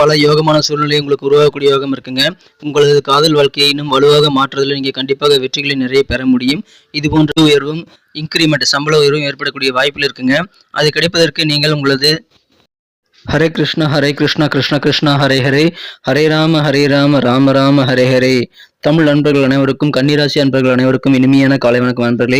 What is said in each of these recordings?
பல யோகமான சூழ்நிலை உங்களுக்கு உருவாகக்கூடிய யோகம் இருக்குங்க. உங்களது காதல் வாழ்க்கையை இன்னும் வலுவாக மாற்றுவதில் நீங்கள் கண்டிப்பாக வெற்றிகளை நிறைய பெற முடியும். இது போன்ற உயர்வும் இன்க்ரிமெண்ட் சம்பள உயர்வும் ஏற்படக்கூடிய வாய்ப்பில் இருக்குங்க. அது கிடைப்பதற்கு நீங்கள் உங்களது ஹரே கிருஷ்ணா ஹரே கிருஷ்ணா கிருஷ்ண கிருஷ்ணா ஹரே ஹரே. ஹரே ராம ஹரே ராம ராம ராம ஹரே ஹரே. தமிழ் நண்பர்கள் அனைவருக்கும் கன்னிராசி அன்பர்கள் அனைவருக்கும் இனிமையான காலை வணக்கம் நண்பர்களே.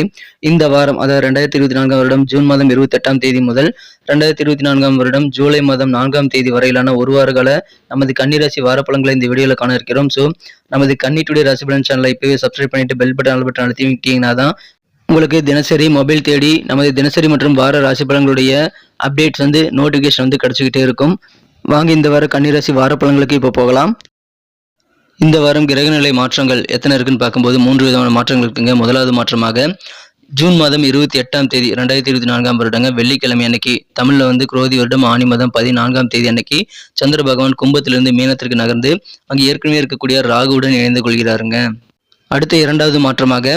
இந்த வாரம் அதாவது ரெண்டாயிரத்தி இருபத்தி நான்காம் வருடம் ஜூன் மாதம் இருபத்தி எட்டாம் தேதி முதல் ரெண்டாயிரத்தி இருபத்தி நான்காம் வருடம் ஜூலை மாதம் நான்காம் தேதி வரையிலான ஒரு வார கால நமது கன்னிராசி வாரப்பழங்களை இந்த வீடியோவில் காண இருக்கிறோம். ஸோ நமது கன்னி டுடே ராசி பலன் சேனலை இப்பவே சப்ஸ்கிரைப் பண்ணிட்டு பெல் பட்டன் பட்டன் அழுத்திட்டீங்கன்னா தான் உங்களுக்கு தினசரி மொபைல் தேடி நமது தினசரி மற்றும் வார ராசி பலன்களுடைய அப்டேட்ஸ் வந்து நோட்டிஃபிகேஷன் வந்து கிடைச்சிக்கிட்டே இருக்கும். வாங்க இந்த வார கன்னிராசி வார பலன்களுக்கு இப்போ போகலாம். இந்த வாரம் கிரகநிலை மாற்றங்கள் எத்தனை இருக்குன்னு பார்க்கும்போது மூன்று விதமான மாற்றங்கள் இருக்குங்க. முதலாவது மாற்றமாக ஜூன் மாதம் இருபத்தி எட்டாம் தேதி ரெண்டாயிரத்தி இருபத்தி நான்காம் வருடங்க. வெள்ளிக்கிழமை அன்னைக்கு தமிழ்ல வந்து குரோதி வருடம் ஆணி மாதம் பதினான்காம் தேதி அன்னைக்கு சந்திர பகவான் கும்பத்திலிருந்து மீனத்திற்கு நகர்ந்து அங்கு ஏற்கனவே இருக்கக்கூடிய ராகுவுடன் இணைந்து கொள்கிறாருங்க. அடுத்த இரண்டாவது மாற்றமாக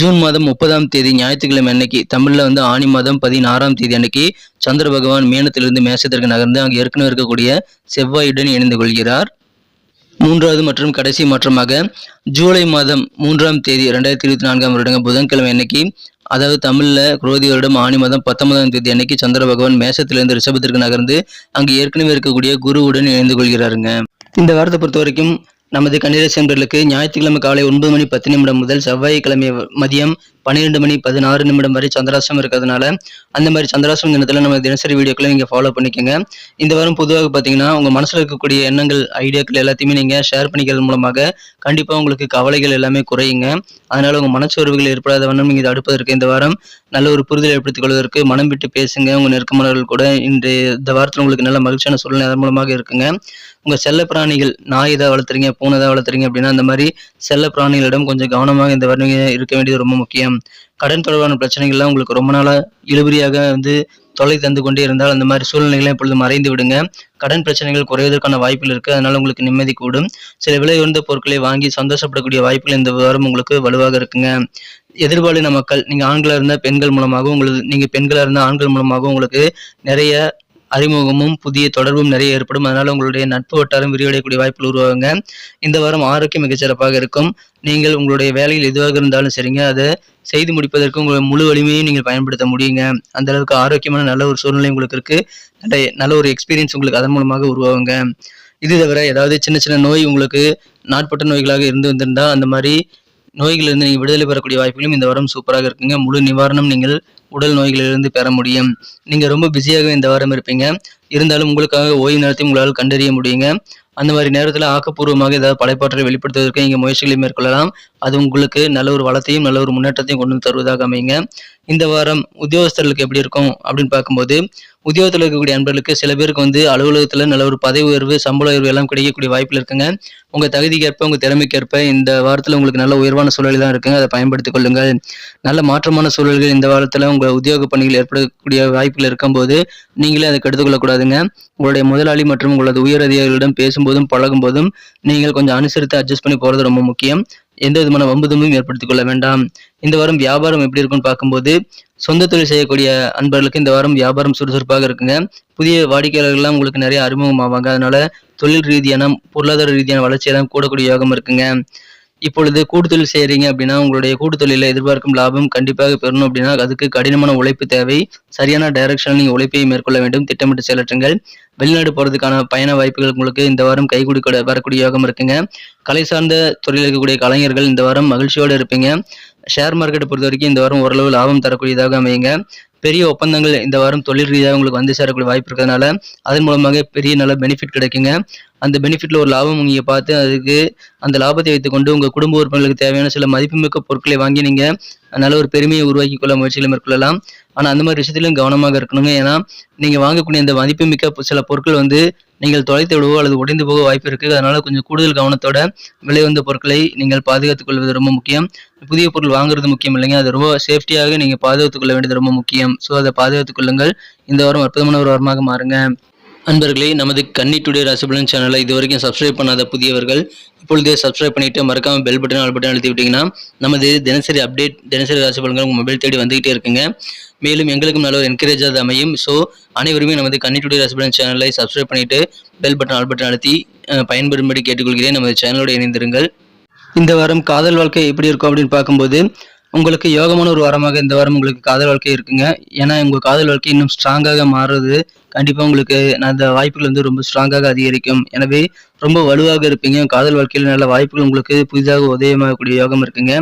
ஜூன் மாதம் முப்பதாம் தேதி ஞாயிற்றுக்கிழமை அன்னைக்கு தமிழ்ல வந்து ஆணி மாதம் பதினாறாம் தேதி அன்னைக்கு சந்திர பகவான் மீனத்திலிருந்து மேசத்திற்கு நகர்ந்து அங்கு ஏற்கனவே இருக்கக்கூடிய செவ்வாயுடன் இணைந்து கொள்கிறார். மூன்றாவது மற்றும் கடைசி மாற்றமாக ஜூலை மாதம் மூன்றாம் தேதி ரெண்டாயிரத்தி இருபத்தி நான்காம் வருடங்க புதன்கிழமை அன்னைக்கு அதாவது தமிழில் குரோதி வருடம் ஆணி மாதம் பத்தொன்பதாம் தேதி அன்னைக்கு சந்திர பகவான் மேசத்திலிருந்து ரிஷபத்திற்கு நகர்ந்து அங்கு ஏற்கனவே இருக்கக்கூடிய குருவுடன் இணைந்து கொள்கிறாருங்க. இந்த வாரத்தை பொறுத்த வரைக்கும் நமது கன்னிராசி நண்பர்களுக்கு ஞாயிற்றுக்கிழமை காலை ஒன்பது மணி பத்து நிமிடம் முதல் செவ்வாய்க்கிழமை மதியம் பன்னிரெண்டு மணி பதினாறு நிமிடம் வரை சந்திராசம் இருக்கிறதுனால அந்த மாதிரி சந்திராசம் தினத்தில் நம்ம தினசரி வீடியோக்களை நீங்கள் ஃபாலோ பண்ணிக்கோங்க. இந்த வாரம் பொதுவாக பார்த்தீங்கன்னா உங்கள் மனசில் இருக்கக்கூடிய எண்ணங்கள் ஐடியாக்கள் எல்லாத்தையுமே நீங்கள் ஷேர் பண்ணிக்கிறது மூலமாக கண்டிப்பாக உங்களுக்கு கவலைகள் எல்லாமே குறையுங்க. அதனால உங்கள் மனச்சோர்வுகள் ஏற்படாத வண்ணம் நீங்கள் தடுப்பதற்கு இந்த வாரம் நல்ல ஒரு புரிதல் ஏற்படுத்திக் கொள்வதற்கு மனம் விட்டு பேசுங்க. உங்கள் நெருக்கமானவர்கள் கூட இன்று இந்த வாரத்தில் உங்களுக்கு நல்ல மகிழ்ச்சியான சூழ்நிலை அதன் மூலமாக இருக்குங்க. உங்கள் செல்ல பிராணிகள் நாய் ஏதாவது வளர்த்துறீங்க பூனை ஏதாவது வளர்த்துறீங்க அப்படின்னா அந்த மாதிரி செல்ல பிராணிகளிடம் கொஞ்சம் கவனமாக இந்த வாரம் இருக்க வேண்டியது ரொம்ப முக்கியம். கடன் தொடர்பான பிரச்சனைகள்லாம் உங்களுக்கு ரொம்ப நாளாக இழுபறியாக வந்து தொலை தந்து கொண்டே இருந்தால் அந்த மாதிரி சூழ்நிலைகளை இப்பொழுது மறைந்து விடுங்க. கடன் பிரச்சனைகள் குறைவதற்கான வாய்ப்புகள் இருக்கு. அதனால உங்களுக்கு நிம்மதி கூடும். சில விலை உயர்ந்த பொருட்களை வாங்கி சந்தோஷப்படக்கூடிய வாய்ப்புகள் இந்த வாரம் உங்களுக்கு வலுவாக இருக்குங்க. எதிர்பாலின மக்கள் நீங்க ஆண்களாக இருந்தால் பெண்கள் மூலமாகவும் உங்களுக்கு நீங்க பெண்களாக இருந்தால் ஆண்கள் மூலமாகவும் உங்களுக்கு நிறைய அறிமுகமும் புதிய தொடர்பும் நிறைய ஏற்படும். அதனால உங்களுடைய நட்பு வட்டாரம் விரிவடையக்கூடிய வாய்ப்புகள் உருவாகுங்க. இந்த வாரம் ஆரோக்கியம் மிகச்சிறப்பாக இருக்கும். நீங்கள் உங்களுடைய வேலையில் எதுவாக இருந்தாலும் சரிங்க. அதை செய்து முடிப்பதற்கு உங்கள் முழு வலிமையும் நீங்கள் பயன்படுத்த முடியுங்க. அந்த அளவுக்கு ஆரோக்கியமான நல்ல ஒரு சூழ்நிலை உங்களுக்கு இருக்கு. நல்ல நல்ல ஒரு எக்ஸ்பீரியன்ஸ் உங்களுக்கு அதன் மூலமாக உருவாகுங்க. இது தவிர ஏதாவது சின்ன சின்ன நோய் உங்களுக்கு நாட்பட்ட நோய்களாக இருந்து வந்திருந்தா அந்த மாதிரி நோய்களிலிருந்து நீங்கள் விடுதலை பெறக்கூடிய வாய்ப்புகளும் இந்த வாரம் சூப்பராக இருக்குங்க. முழு நிவாரணம் நீங்கள் உடல் நோய்களிலிருந்து பெற முடியும். நீங்கள் ரொம்ப பிஸியாக இந்த வாரம் இருப்பீங்க. இருந்தாலும் உங்களுக்காக ஓய்வு நேரத்தையும் உங்களால் கண்டறிய முடியுங்க. அந்த மாதிரி நேரத்தில் ஆக்கப்பூர்வமாக ஏதாவது படைப்பாற்றலை வெளிப்படுத்துவதற்கு நீங்கள் முயற்சிகளை மேற்கொள்ளலாம். அது உங்களுக்கு நல்ல ஒரு வளத்தையும் நல்ல ஒரு முன்னேற்றத்தையும் கொண்டு வந்து தருவதாக அமைங்க இந்த வாரம் உத்தியோகஸ்தர்களுக்கு எப்படி இருக்கும் அப்படின்னு பார்க்கும்போது உத்தியோகத்தில் இருக்கக்கூடிய அன்பர்களுக்கு சில பேருக்கு வந்து அலுவலகத்தில் நல்ல ஒரு பதவி உயர்வு சம்பள உயர்வு எல்லாம் கிடைக்கக்கூடிய வாய்ப்பில் இருக்குங்க. உங்கள் தகுதிக்கேற்ப உங்கள் திறமைக்கேற்ப இந்த வாரத்தில் உங்களுக்கு நல்ல உயர்வான சூழல் தான் இருக்குங்க. அதை பயன்படுத்திக் கொள்ளுங்கள். நல்ல மாற்றமான சூழல்கள் இந்த வாரத்தில் உங்கள் உத்தியோக பணிகள் ஏற்படக்கூடிய வாய்ப்புகள் இருக்கும்போது நீங்களே அதை கெடுத்துக்கொள்ளக்கூடாதுங்க உங்களுடைய முதலாளி மற்றும் உங்களது உயர் அதிகாரிகளிடம் பேசும்போதும் பழகும்போதும் நீங்கள் கொஞ்சம் அனுசரித்து அட்ஜஸ்ட் பண்ணி போகிறது ரொம்ப முக்கியம். எந்த விதமான வம்புதும்பும் ஏற்படுத்திக் கொள்ள வேண்டாம். இந்த வாரம் வியாபாரம் எப்படி இருக்கும்னு பார்க்கும்போது சொந்த தொழில் செய்யக்கூடிய அன்பர்களுக்கு இந்த வாரம் வியாபாரம் சுறுசுறுப்பாக இருக்குங்க. புதிய வாடிக்கையாளர்கள்லாம் உங்களுக்கு நிறைய அறிமுகமாவாங்க. அதனால தொழில் ரீதியான பொருளாதார ரீதியான வளர்ச்சியெல்லாம் கூடக்கூடிய யோகம் இருக்குங்க. இப்பொழுது கூடுதல் செய்கிறீங்க அப்படின்னா உங்களுடைய கூட்டுத்தொழிலில் எதிர்பார்க்கும் லாபம் கண்டிப்பாக பெறணும் அப்படின்னா அதுக்கு கடினமான உழைப்பு தேவை. சரியான டைரக்ஷனில் நீங்கள் உழைப்பை மேற்கொள்ள வேண்டும். திட்டமிட்டு செயலற்றுங்கள். வெளிநாடு போகிறதுக்கான பயண வாய்ப்புகள் உங்களுக்கு இந்த வாரம் கைகூடி வரக்கூடிய யோகம் இருக்குங்க. கலை சார்ந்த துறையில் இருக்கக்கூடிய கலைஞர்கள் இந்த வாரம் மகிழ்ச்சியோடு இருப்பீங்க. ஷேர் மார்க்கெட்டை பொறுத்த வரைக்கும் இந்த வாரம் ஓரளவு லாபம் தரக்கூடியதாக அமையுங்க. பெரிய ஒப்பந்தங்கள் இந்த வாரம் தொழில் ரீதியாக உங்களுக்கு வந்து சேரக்கூடிய வாய்ப்பு இருக்கிறதுனால அதன் மூலமாக பெரிய நல்ல பெனிஃபிட் கிடைக்குங்க. அந்த பெனிஃபிட்ல ஒரு லாபம் நீங்க பார்த்து அதுக்கு அந்த லாபத்தை வைத்துக்கொண்டு உங்க குடும்ப உறுப்பினர்களுக்கு தேவையான சில மதிப்புமிக்க பொருட்களை வாங்கி நீங்க நல்ல ஒரு பெருமையை உருவாக்கி கொள்ள முயற்சிகளை மேற்கொள்ளலாம். ஆனா அந்த மாதிரி விஷயத்திலும் கவனமாக இருக்கணுங்க. ஏன்னா நீங்க வாங்கக்கூடிய அந்த மதிப்புமிக்க சில பொருட்கள் வந்து நீங்கள் தொலைத்து விடவோ அல்லது உடைந்து போக வாய்ப்பு இருக்கு அதனால கொஞ்சம் கூடுதல் கவனத்தோட விலை வந்த பொருட்களை நீங்கள் பாதுகாத்துக் கொள்வது ரொம்ப முக்கியம். புதிய பொருள் வாங்குறது முக்கியம் இல்லைங்க. அது ரொம்ப சேஃப்டியாக நீங்க பாதுகாத்துக் கொள்ள வேண்டியது ரொம்ப முக்கியம். ஸோ அதை பாதுகாத்துக் கொள்ளுங்கள். இந்த வாரம் அற்புதமான ஒரு வாரமாக மாறுங்க. அன்பர்களே நமது கன்னி டுடே ராசிபலன் சேனலை இது வரைக்கும் சப்ஸ்கிரைப் பண்ணாத புதியவர்கள் இப்பொழுதே சப்ஸ்கிரைப் பண்ணிட்டு மறக்காம பெல் பட்டன் ஆல் பட்டன் அழுத்தி விட்டீங்கன்னா நமது தினசரி அப்டேட் தினசரி ராசிபலன்கள் உங்கள் மொபைல் தேடி வந்துகிட்டே இருக்குங்க. மேலும் எங்களுக்கும் நல்ல ஒரு என்கரேஜாக அமையும். ஸோ அனைவருமே நமது கன்னிட்டுடைய ரசபலன் சேனலை சப்ஸ்கிரைப் பண்ணிட்டு பெல் பட்டன் ஆல் பட்டன் அழுத்தி பயன்பெறும்படி கேட்டுக்கொள்கிறேன். நமது சேனலோடு இணைந்திருங்கள். இந்த வாரம் காதல் வாழ்க்கை எப்படி இருக்கும் அப்படின்னு பார்க்கும்போது உங்களுக்கு யோகமான ஒரு வாரமாக இந்த வாரம் உங்களுக்கு காதல் வாழ்க்கை இருக்குங்க. ஏன்னா உங்கள் காதல் வாழ்க்கை இன்னும் ஸ்ட்ராங்காக மாறுறது கண்டிப்பாக உங்களுக்கு அந்த வாய்ப்புகள் வந்து ரொம்ப ஸ்ட்ராங்காக அதிகரிக்கும். எனவே ரொம்ப வலுவாக இருப்பீங்க. காதல் வாழ்க்கையில் நல்ல வாய்ப்புகள் உங்களுக்கு புதிதாக உதயமாகக்கூடிய யோகம் இருக்குங்க.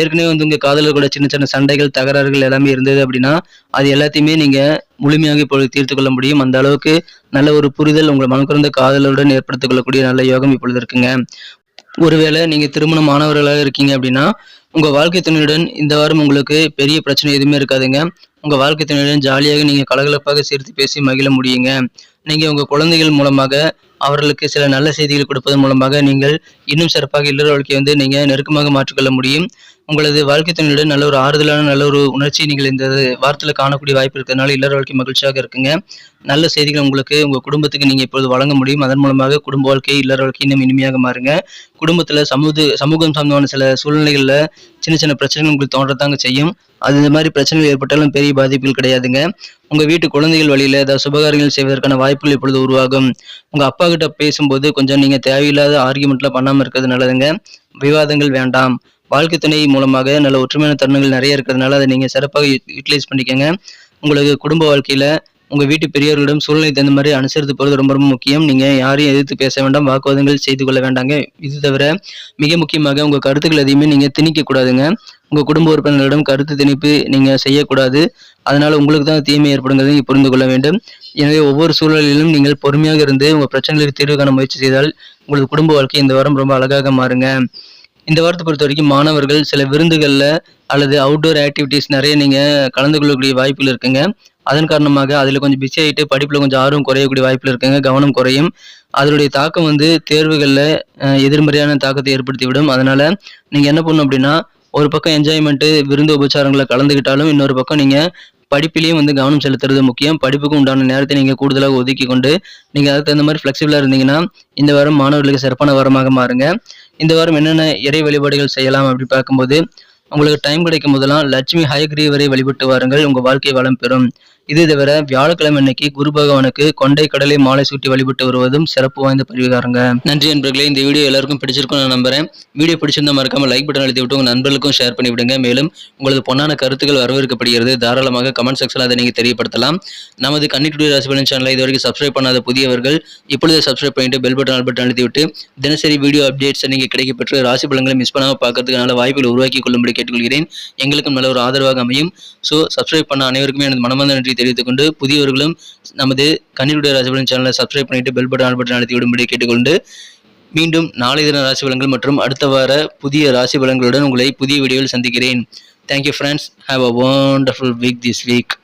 ஏற்கனவே வந்து உங்கள் காதலில் கூட சின்ன சின்ன சண்டைகள் தகராறுகள் எல்லாமே இருந்தது அப்படின்னா அது எல்லாத்தையுமே நீங்கள் முழுமையாக இப்பொழுது தீர்த்து கொள்ள முடியும். அந்த அளவுக்கு நல்ல ஒரு புரிதல் உங்கள் மனக்குறந்த காதலுடன் ஏற்படுத்திக் கொள்ளக்கூடிய நல்ல யோகம் இப்பொழுது இருக்குங்க. ஒருவேளை நீங்க திருமணம் மாணவர்களாக இருக்கீங்க அப்படின்னா உங்க வாழ்க்கை துணையுடன் இந்த வாரம் உங்களுக்கு பெரிய பிரச்சனை எதுவுமே இருக்காதுங்க. உங்க வாழ்க்கை துணையுடன் ஜாலியாக நீங்க கலகலப்பாக சேர்த்து பேசி மகிழ முடியுங்க. நீங்க உங்க குழந்தைகள் மூலமாக அவர்களுக்கு சில நல்ல செய்திகள் கொடுப்பதன் மூலமாக நீங்கள் இன்னும் சிறப்பாக இல்லற வாழ்க்கையை வந்து நீங்க நெருக்கமாக மாற்றிக்கொள்ள முடியும். உங்களது வாழ்க்கை துணையுடன் நல்ல ஒரு ஆறுதலான நல்ல ஒரு உணர்ச்சி நீங்கள் இந்த வாரத்தில் காணக்கூடிய வாய்ப்பு இருக்கிறதுனால இல்லற வாழ்க்கை மகிழ்ச்சியாக இருக்குங்க. நல்ல செய்திகள் உங்களுக்கு உங்கள் குடும்பத்துக்கு நீங்கள் இப்பொழுது வழங்க முடியும். அதன் மூலமாக குடும்ப வாழ்க்கை இல்லற வாழ்க்கை இன்னும் இனிமையாக மாறுங்க. குடும்பத்தில் சமூக சமூகம் சம்பந்தமான சில சூழ்நிலைகளில் சின்ன சின்ன பிரச்சனைகள் உங்களுக்கு தோன்றதாங்க செய்யும். அது இந்த மாதிரி பிரச்சனைகள் ஏற்பட்டாலும் பெரிய பாதிப்புகள் கிடையாதுங்க. உங்கள் வீட்டு குழந்தைகள் வழியில் ஏதாவது சுபகாரியங்கள் செய்வதற்கான வாய்ப்புகள் இப்பொழுது உருவாகும். உங்கள் அப்பா கிட்ட பேசும்போது கொஞ்சம் நீங்கள் தேவையில்லாத ஆர்குமெண்ட்லாம் பண்ணாமல் இருக்கிறது நல்லதுங்க. விவாதங்கள் வேண்டாம். வாழ்க்கை துணை மூலமாக நல்ல ஒற்றுமையான தருணங்கள் நிறைய இருக்கிறதுனால அதை நீங்கள் சிறப்பாக யூட்டிலைஸ் பண்ணிக்கங்க. உங்களுக்கு குடும்ப வாழ்க்கையில் உங்கள் வீட்டு பெரியவர்களிடம் சூழ்நிலை தகுந்த மாதிரி அனுசரித்து போகிறது ரொம்ப ரொம்ப முக்கியம். நீங்கள் யாரையும் எதிர்த்து பேச வேண்டாம். வாக்குவாதங்கள் செய்து கொள்ள வேண்டாங்க. இது தவிர மிக முக்கியமாக உங்கள் கருத்துக்கள் எதையுமே நீங்கள் திணிக்கக்கூடாதுங்க உங்கள் குடும்ப உறுப்பினர்களிடம் கருத்து திணிப்பு நீங்கள் செய்யக்கூடாது. அதனால் உங்களுக்கு தான் தீமை ஏற்படுங்கிறதை நீங்கள் புரிந்து கொள்ள வேண்டும். எனவே ஒவ்வொரு சூழலிலும் நீங்கள் பொறுமையாக இருந்து உங்கள் பிரச்சனைகளுக்கு தீர்வு காண முயற்சி செய்தால் உங்களது குடும்ப வாழ்க்கை இந்த வாரம் ரொம்ப அழகாக மாறுங்க. இந்த வாரத்தை பொறுத்த வரைக்கும் மாணவர்கள் சில விருந்துகளில் அல்லது அவுட்டோர் ஆக்டிவிட்டீஸ் நிறைய நீங்கள் கலந்து கொள்ளக்கூடிய வாய்ப்பில் இருக்குங்க. அதன் காரணமாக அதில் கொஞ்சம் பிஸி ஆகிட்டு படிப்பில் கொஞ்சம் ஆர்வம் குறையக்கூடிய வாய்ப்பில் இருக்குங்க. கவனம் குறையும். அதனுடைய தாக்கம் வந்து தேர்வுகளில் எதிர்மறையான தாக்கத்தை ஏற்படுத்திவிடும். அதனால் நீங்கள் என்ன பண்ணணும் அப்படின்னா ஒரு பக்கம் என்ஜாய்மெண்ட்டு விருந்து உபச்சாரங்களை கலந்துக்கிட்டாலும் இன்னொரு பக்கம் நீங்கள் படிப்பிலையும் வந்து கவனம் செலுத்துறது முக்கியம். படிப்புக்கு உண்டான நேரத்தை நீங்கள் கூடுதலாக ஒதுக்கி கொண்டு நீங்கள் அதுக்கு தகுந்த மாதிரி ஃப்ளெக்சிபிளாக இருந்தீங்கன்னா இந்த வாரம் மாணவர்களுக்கு சிறப்பான வாரமாக மாறுங்க. இந்த வாரம் என்னென்ன இறை வழிபாடுகள் செய்யலாம் அப்படி பார்க்கும்போது உங்களுக்கு டைம் கிடைக்கும் போதெல்லாம் லட்சுமி ஹயக்ரீவரை வழிபட்டு வாருங்கள். உங்கள் வாழ்க்கை வளம் பெறும். இது தவிர வியாழக்கிழமை அன்னைக்கு குரு பகவானுக்கு கொண்டை கடலை மாலை சூட்டி வழிபட்டு வருவதும் சிறப்பு வாய்ந்த பரிகாரங்க. நன்றி நண்பர்களே இந்த வீடியோ எல்லாருக்கும் பிடிச்சிருக்கும் நான் நம்புறேன். வீடியோ பிடிச்சிருந்தா மறக்காம லைக் பட்டன் அழுத்தி விட்டு உங்க நண்பர்களுக்கும் ஷேர் பண்ணி விடுங்க. மேலும் உங்களது பொன்னான கருத்துக்கள் வரவேற்கப்படுகிறது. தாராளமாக கமெண்ட் செக்ஷனில் அதை நீங்கள் தெரியப்படுத்தலாம். நமது கன்னிட்டுடைய ராசிபலன் சேனலை இதுவரைக்கும் சப்ஸ்கிரைப் பண்ணாத புதியவர்கள் இப்பொழுதே சப்ஸ்கிரைப் பண்ணிட்டு பெல் பட்டன் ஆல் பட்டன் அழுத்தி விட்டு தினசரி வீடியோ அப்டேட்ஸ் நீங்கள் கிடைக்கப்பெற்று ராசி பலன்களை மிஸ் பண்ணாமல் பார்க்கறதுக்கு நல்ல வாய்ப்புகள் உருவாக்கி கொள்ளும்படி கேட்டுக்கொள்கிறேன். எங்களுக்கும் நல்ல ஒரு ஆதரவாக அமையும். ஸோ சப்ஸ்கிரைப் பண்ண அனைவருக்குமே எனது மனமார்ந்த நன்றி தெரிவித்துக் கொண்டு புதியவர்களும் நமது கண்ணீருடைய ராசிபலன் சேனலை சப்ஸ்கிரைப் பண்ணிட்டு பெல் பட்டன் ஆல் பட்டன் அழுத்தி விடும்படி கேட்டுக்கொண்டு மீண்டும் நாளை தின ராசி பலன்கள் மற்றும் அடுத்த வார புதிய ராசி பலன்களுடன் உங்களை புதிய வீடியோவில் சந்திக்கிறேன். Thank you friends have a wonderful week this week